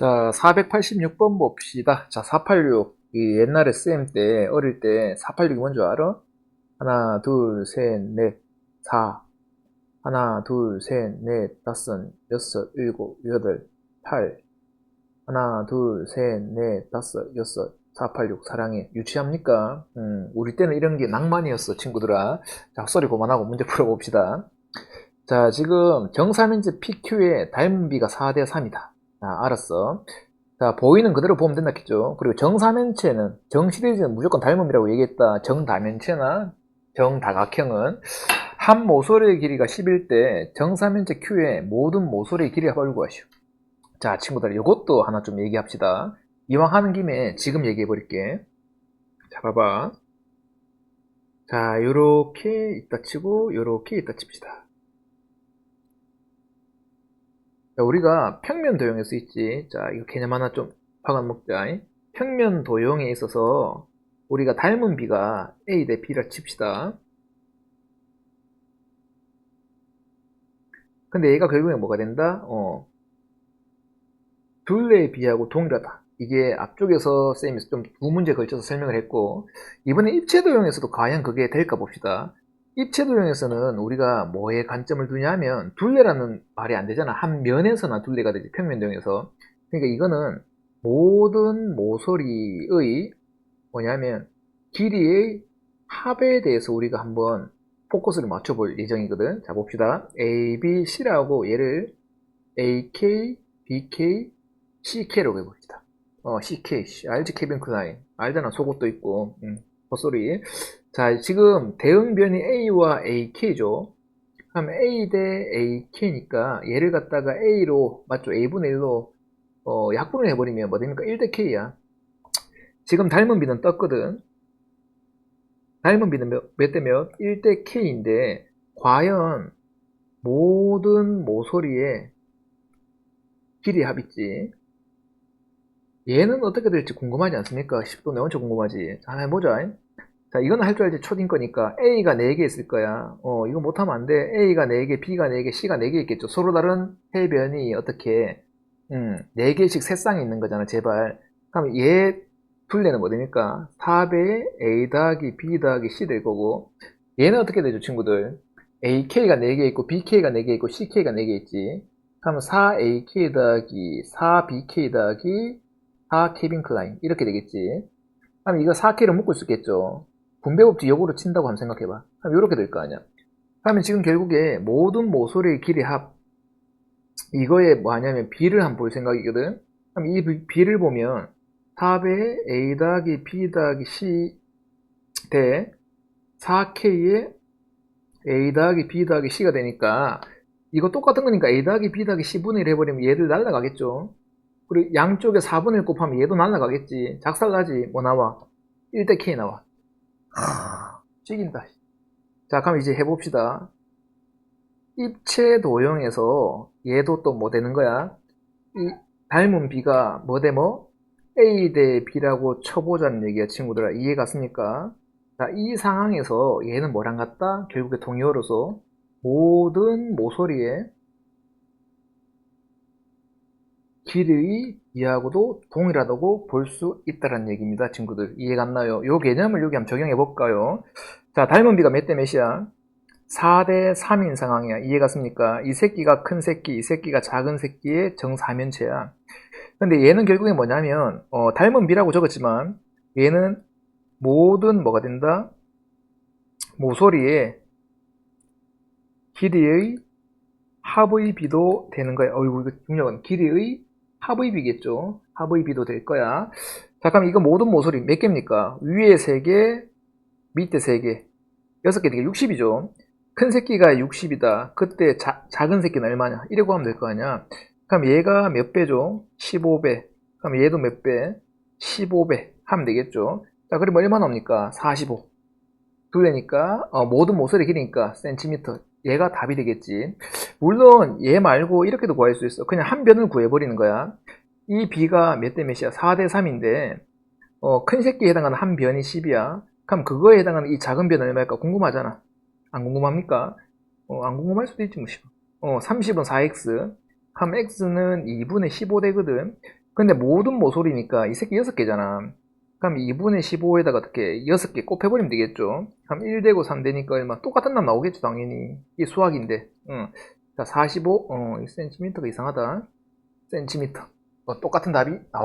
자, 486번 봅시다. 자, 486. 이 옛날에 쌤 때, 어릴 때 486이 뭔지 알아? 하나, 둘, 셋, 넷, 사. 하나, 둘, 셋, 넷, 다섯, 여섯, 일곱, 여덟, 팔. 하나, 둘, 셋, 넷, 다섯, 여섯, 486 사랑해. 유치합니까? 음, 우리 때는 이런 게 낭만이었어, 친구들아. 자, 헛소리 그만하고 문제 풀어봅시다. 자, 지금 정사면제 PQ의 닮은비가 4대 3이다. 자, 알았어. 자, 보이는 그대로 보면 된다 했죠. 그리고 정사면체는, 정시리즈는 무조건 닮음이라고 얘기했다. 정다면체나 정다각형은 한 모서리의 길이가 11대 정사면체 Q의 모든 모서리의 길이가 얼구하시오. 자, 친구들, 이것도 하나 좀 얘기합시다. 이왕 하는 김에 지금 얘기해 버릴게. 자, 봐봐. 자, 요렇게 있다 치고, 요렇게 있다 칩시다. 자, 우리가 평면 도형에 서 있지. 자, 이거 개념 하나 좀 파간 먹자. 평면 도형에 있어서 우리가 닮은 비가 A 대 B라 칩시다. 근데 얘가 결국에 뭐가 된다? 어. 둘레의 비하고 동일하다. 이게 앞쪽에서 쌤이 좀 두 문제 걸쳐서 설명을 했고, 이번에 입체 도형에서도 과연 그게 될까 봅시다. 입체 도형에서는 우리가 뭐에 관점을 두냐면 둘레라는 말이 안 되잖아. 한 면에서나 둘레가 되지 평면 도형에서. 그러니까 이거는 모든 모서리의 뭐냐면 길이의 합에 대해서 우리가 한번 포커스를 맞춰볼 예정이거든. 자 봅시다. A, B, C라고 얘를 AK, BK, CK라고 해봅시다. 어, CK, 알지 케빈 클라인. 알잖아 속옷도 있고. 음, 헛소리. 자, 지금 대응변이 A와 AK죠. 그럼 A 대 AK니까 얘를 갖다가 A로, 맞죠? A분의 1로 어, 약분을 해버리면 뭐 됩니까? 1 대 K야. 지금 닮은 비는 떴거든. 닮은 비는 몇, 몇대 몇? 1 대 K인데 과연 모든 모서리에 길이 합있지. 얘는 어떻게 될지 궁금하지 않습니까? 10도 내 엄청 궁금하지. 자, 해보자. 자, 이건 할 줄 알지 초딩 거니까 A가 4개 있을 거야. 어, 이거 못하면 안 돼. A가 4개, B가 4개, C가 4개 있겠죠. 서로 다른 해변이 어떻게, 음, 4개씩 세 쌍이 있는 거잖아, 제발. 그럼 얘 둘레는 뭐 됩니까? 4배에 A 더하기 B 더하기 C 될 거고, 얘는 어떻게 되죠, 친구들? AK가 4개 있고, BK가 4개 있고, CK가 4개 있지. 그럼 4AK 더하기 4BK 더하기 4 케빈 클라인. 이렇게 되겠지. 그럼 이거 4K를 묶을 수 있겠죠. 분배법칙 역으로 친다고 한번 생각해봐. 그럼 이렇게 될 거 아니야. 그러면 지금 결국에 모든 모서리의 길이 합 이거에 뭐 하냐면 B를 한번 볼 생각이거든. 그럼 이 B를 보면 4배에 A 더하기 B 더하기 C 대 4K에 A 더하기 B 더하기 C가 되니까 이거 똑같은 거니까 A 더하기 B 더하기 C분의 1 해버리면 얘들 날라가겠죠. 그리고 양쪽에 4분의 1 곱하면 얘도 날라가겠지. 작살나지. 뭐 나와? 1대 K 나와. 찍인다. 자, 그럼 이제 해봅시다. 입체 도형에서 얘도 또 뭐 되는 거야? 이 닮은 B가 뭐 대 뭐? A 대 B라고 쳐보자는 얘기야, 친구들아. 이해 갔습니까? 자, 이 상황에서 얘는 뭐랑 같다? 결국에 동의어로서 모든 모서리에 길이 이하고도 동일하다고 볼 수 있다는 얘기입니다, 친구들. 이해가 안 나요? 요 개념을 여기 한번 적용해 볼까요? 자, 닮은 비가 몇 대 몇이야? 4대 3인 상황이야. 이해 갔습니까? 이 새끼가 큰 새끼, 이 새끼가 작은 새끼의 정사면체야. 근데 얘는 결국에 뭐냐면, 어, 닮은 비라고 적었지만, 얘는 모든 뭐가 된다? 모서리에 길이의 합의 비도 되는 거야. 어이구, 이거 중요한 길이의 합의 비겠죠. 합의 비도 될 거야. 자, 그럼 이거 모든 모서리 몇 개입니까? 위에 3개, 밑에 3개. 6개 되게 60이죠. 큰 새끼가 60이다. 그때 자, 작은 새끼는 얼마냐? 이라고 하면 될 거 아니야. 그럼 얘가 몇 배죠? 15배. 그럼 얘도 몇 배? 15배 하면 되겠죠. 자, 그러면 얼마 나옵니까? 45. 둘레니까, 어, 모든 모서리 길이니까 센티미터. 얘가 답이 되겠지. 물론 얘 말고 이렇게도 구할 수 있어. 그냥 한 변을 구해버리는 거야. 이 b가 몇 대 몇이야? 4 대 3인데 어, 큰 새끼에 해당하는 한 변이 10이야. 그럼 그거에 해당하는 이 작은 변 얼마일까? 궁금하잖아. 안 궁금합니까? 어, 안 궁금할 수도 있지 뭐. 어, 30은 4x. 그럼 x는 2분의 15대거든. 근데 모든 모서리니까 이 새끼 6개잖아. 그럼 2분의 15에다가 어떻게 6개 곱해버리면 되겠죠. 그럼 1대고 3대니까 얼마 똑같은 남 나오겠죠 당연히. 이게 수학인데. 응. 45, 어, cm가 이상하다. cm. 어, 뭐 똑같은 답이 나와.